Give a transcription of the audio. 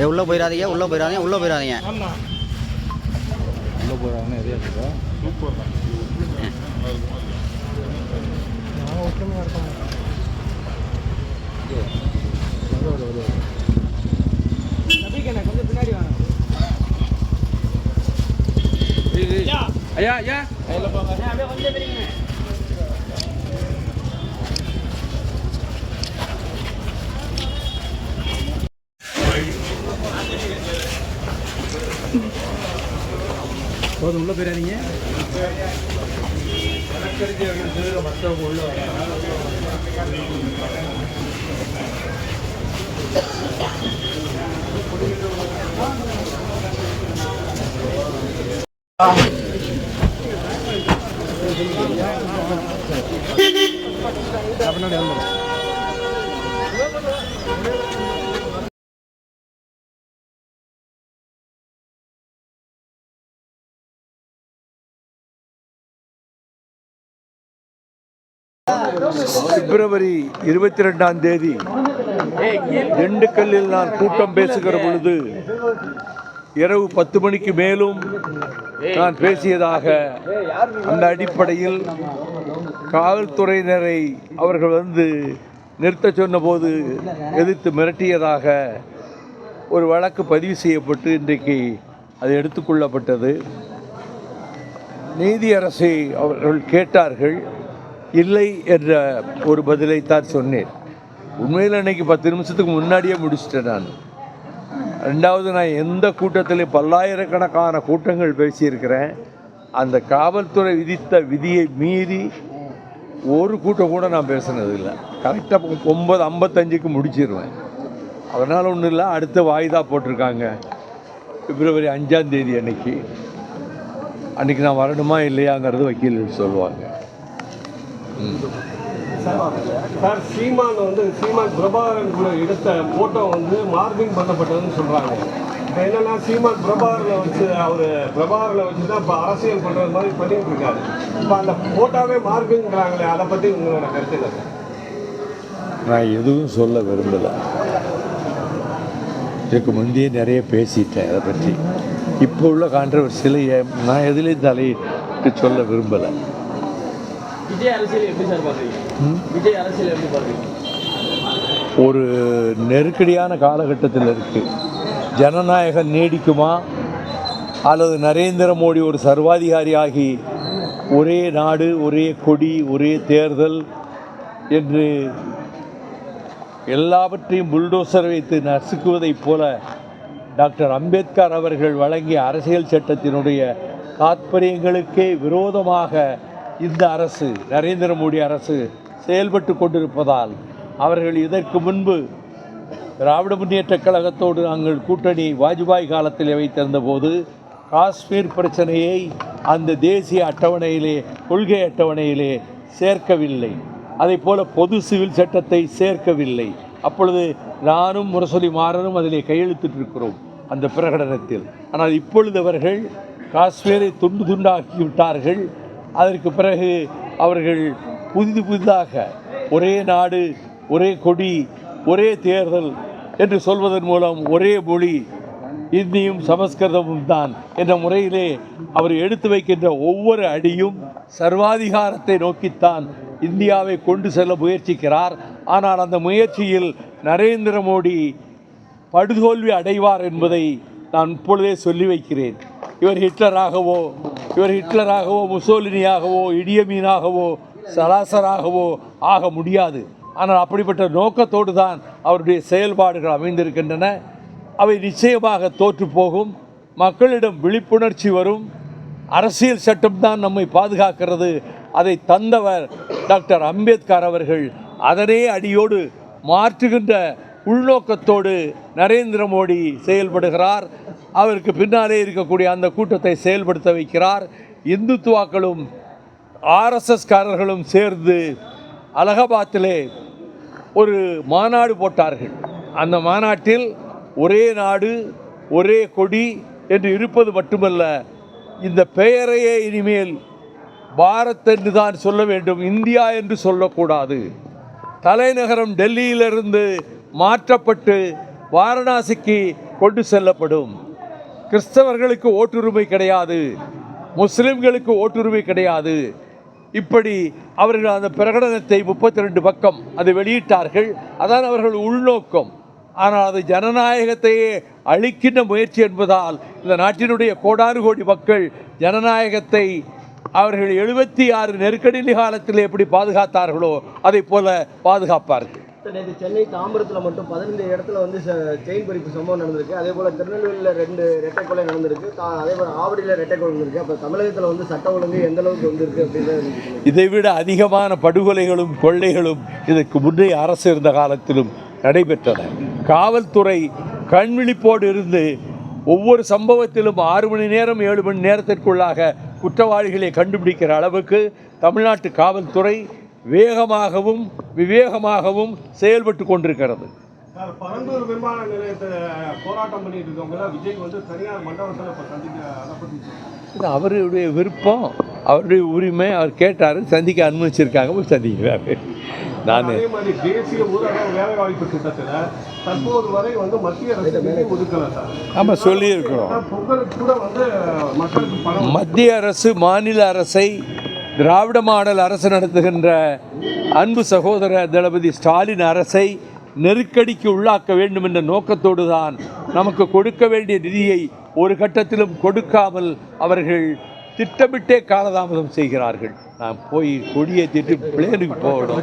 ஏ உள்ளே போயிடாதீங்க உள்ளே போயிடாதீங்க உள்ளே போயிடாதீங்க. ஆமா. உள்ள பின்னாடி வாங்க. ஐயா ஐயா. ஐயா ஐயா, அப்படியே கொஞ்சம் போதும் உள்ள போயிடாதீங்க. பின்னாடி பிப்ரவரி இருபத்தி ரெண்டாம் தேதி திண்டுக்கல்லில் நான் கூட்டம் பேசுகிற பொழுது இரவு பத்து மணிக்கு மேலும் நான் பேசியதாக அந்த அடிப்படையில் காவல்துறையினரை அவர்கள் வந்து நிறுத்த சொன்னபோது எதிர்த்து மிரட்டியதாக ஒரு வழக்கு பதிவு செய்யப்பட்டு இன்றைக்கு அது எடுத்துக்கொள்ளப்பட்டது நீதியரசை அவர்கள் கேட்டார்கள். இல்லை என்ற ஒரு பதிலை தான் சொன்னேன். உண்மையில் அன்னைக்கு பத்து நிமிஷத்துக்கு முன்னாடியே முடிச்சிட்டேன் நான். ரெண்டாவது நான் எந்த கூட்டத்திலையும் பல்லாயிரக்கணக்கான கூட்டங்கள் பேசியிருக்கிறேன். அந்த காவல்துறை விதித்த விதியை மீறி ஒரு கூட்டம் கூட நான் பேசுனதில்லை. கரெக்டாக ஒம்பது ஐம்பத்தஞ்சுக்கு முடிச்சிருவேன். அதனால் ஒன்றும் இல்லை அடுத்த வாய்தா போட்டிருக்காங்க. பிப்ரவரி அஞ்சாந்தேதி அன்னைக்கு. அன்றைக்கி நான் வரணுமா இல்லையாங்கிறது வக்கீல் சொல்லுவாங்க. சார் சீமான் வந்து சீமான் பிரபாகரன் கூட எடுத்த போட்டோ வந்து மார்பிங் பண்ணப்பட்டதுன்னு சொல்றாங்க. இப்போ என்னன்னா சீமான் பிரபாகரில் வச்சு அவர் பிரபாகரில் வச்சு தான் இப்போ அரசியல் பண்ணுறது மாதிரி பண்ணிட்டு இருக்காரு. இப்போ அந்த போட்டோவே மார்பிங்கிறாங்களே அதை பற்றி உங்களோட கருத்து இல்லை நான் எதுவும் சொல்ல விரும்பலை. இதுக்கு முந்தையே நிறைய பேசிட்டேன் அதை பற்றி. இப்போ உள்ள கான்ட்ரவர்சியில் நான் எதுலேயும் தலையிட்டு சொல்ல விரும்பலை. விஜய் அரசியல் எப்படி சார் பாக்குறீங்க விஜய் அரசியல் எப்படி பாக்குறீங்க ஒரு நெருக்கடியான காலகட்டத்தில் இருக்குது ஜனநாயகம் நீடிக்குமா? அல்லது நரேந்திர மோடி ஒரு சர்வாதிகாரியாகி ஒரே நாடு ஒரே கொடி ஒரே தேர்தல் என்று எல்லாவற்றையும் புல்டோசர் வைத்து நசுக்குவதைப் போல டாக்டர் அம்பேத்கர் அவர்கள் வழங்கிய அரசியல் சட்டத்தினுடைய தாத்பரியங்களுக்கே விரோதமாக இந்த அரசு நரேந்திர மோடி அரசு செயல்பட்டு கொண்டிருப்பதால் அவர்கள் இதற்கு முன்பு திராவிட முன்னேற்றக் கழகத்தோடு நாங்கள் கூட்டணி வாஜ்பாய் காலத்தில் வைத்திருந்த போது காஷ்மீர் பிரச்சனையை அந்த தேசிய அட்டவணையிலே கொள்கை அட்டவணையிலே சேர்க்கவில்லை. அதே போல் பொது சிவில் சட்டத்தை சேர்க்கவில்லை. அப்பொழுது நானும் முரசொலி மாறனும் அதிலே கையெழுத்திட்டிருக்கிறோம் அந்த பிரகடனத்தில். ஆனால் இப்பொழுது அவர்கள் காஷ்மீரை துண்டு துண்டாக்கி விட்டார்கள். அதற்கு பிறகு அவர்கள் புதிது புதிதாக ஒரே நாடு ஒரே கொடி ஒரே தேர்தல் என்று சொல்வதன் மூலம் ஒரே மொழி இந்தியும் சமஸ்கிருதமும் தான் என்ற முறையிலே அவர் எடுத்து வைக்கின்ற ஒவ்வொரு அடியும் சர்வாதிகாரத்தை நோக்கித்தான் இந்தியாவை கொண்டு செல்ல முயற்சிக்கிறார். ஆனால் அந்த முயற்சியில் நரேந்திர மோடி படுதோல்வி அடைவார் என்பதை நான் இப்பொழுதே சொல்லி வைக்கிறேன். இவர் ஹிட்லராகவோ இவர் ஹிட்லராகவோ முசோலினியாகவோ இடியமீனாகவோ சலாசராகவோ ஆக முடியாது. ஆனால் அப்படிப்பட்ட நோக்கத்தோடு தான் அவருடைய செயல்பாடுகள் அமைந்திருக்கின்றன. அவை நிச்சயமாக தோற்று போகும். மக்களிடம் விழிப்புணர்ச்சி வரும். அரசியல் சட்டம்தான் நம்மை பாதுகாக்கிறது. அதை தந்தவர் டாக்டர் அம்பேத்கர் அவர்கள் அதனே அடியோடு மாற்றுகின்ற உள்நோக்கத்தோடு நரேந்திர மோடி செயல்படுகிறார். அவருக்கு பின்னாலே இருக்கக்கூடிய அந்த கூட்டத்தை செயல்படுத்த வைக்கிறார். இந்துத்துவாக்களும் ஆர்எஸ்எஸ்காரர்களும் சேர்ந்து அலகாபாத்திலே ஒரு மாநாடு போட்டார்கள். அந்த மாநாட்டில் ஒரே நாடு ஒரே கொடி என்று இருப்பது மட்டுமல்ல இந்த பெயரையே இனிமேல் பாரத் என்று தான் சொல்ல வேண்டும் இந்தியா என்று சொல்லக்கூடாது. தலைநகரம் டெல்லியிலிருந்து மாற்றப்பட்டு வாரணாசிக்கு கொண்டு செல்லப்படும். கிறிஸ்தவர்களுக்கு ஓட்டுரிமை கிடையாது. முஸ்லிம்களுக்கு ஓட்டுரிமை கிடையாது. இப்படி அவர்கள் அந்த பிரகடனத்தை முப்பத்தி ரெண்டு பக்கம் அது வெளியிட்டார்கள். அதான் அவர்கள் உள்நோக்கம். ஆனால் அது ஜனநாயகத்தையே அழிக்கின்ற முயற்சி என்பதால் இந்த நாட்டினுடைய கோடாறு கோடி மக்கள் ஜனநாயகத்தை அவர்கள் எழுபத்தி ஆறு நெருக்கடி காலத்தில் எப்படி பாதுகாத்தார்களோ அதை போல பாதுகாப்பார்கள். நேற்று சென்னை தாம்பரத்தில் மட்டும் பதினைந்து இடத்துல வந்து செயின் பறிப்பு சம்பவம் நடந்திருக்கு. அதே போல் திருநெல்வேலியில் ரெண்டு ரெட்டை கொலை நடந்திருக்கு அதே போல் ஆவடியில் ரெட்டை கொலை நடந்திருக்கு. அப்போ தமிழகத்தில் வந்து சட்ட ஒழுங்கு எந்த அளவுக்கு வந்திருக்கு அப்படின்னு இதைவிட அதிகமான படுகொலைகளும் கொள்ளைகளும் இதற்கு முன்னே அரசு இருந்த காலத்திலும் நடைபெற்றன. காவல்துறை கண்விழிப்போடு இருந்து ஒவ்வொரு சம்பவத்திலும் ஆறு மணி நேரம் ஏழு மணி நேரத்திற்குள்ளாக குற்றவாளிகளை கண்டுபிடிக்கிற அளவுக்கு தமிழ்நாட்டு காவல்துறை வேகமாகவும் விவேகமாகவும் செயல்பட்டு கொண்டிருக்கிறது. சார் பரந்தூர் விமான நிலையத்தை போராட்டம் பண்ணிட்டு இருக்கவங்க விஜய் வந்து தனியார் மண்டபத்தில் இப்போ சந்திக்க அதை பற்றி இது அவருடைய விருப்பம் அவருடைய உரிமை அவர் கேட்டார் சந்திக்க அனுமதிச்சிருக்காங்க போய் சந்திக்கிறாரு. நான் அதே மாதிரி தேசிய ஊரக வேலைவாய்ப்பு திட்டத்தில் தற்போது வரை வந்து மத்திய அரசு நிதி ஒதுக்கல சார். ஆமாம் சொல்லியிருக்கிறோம். பொங்கலுக்கு கூட வந்து மக்களுக்கு மத்திய அரசு மாநில அரசை திராவிட மாடல் அரசு நடத்துகின்ற அன்பு சகோதர தளபதி ஸ்டாலின் அரசை நெருக்கடிக்கு உள்ளாக்க வேண்டும் என்ற நோக்கத்தோடு தான் நமக்கு கொடுக்க வேண்டிய நிதியை ஒரு கட்டத்திலும் கொடுக்காமல் அவர்கள் திட்டமிட்டே காலதாமதம் செய்கிறார்கள். நான் போய் கொடியை திட்டு பிளேனுக்கு போகணும்.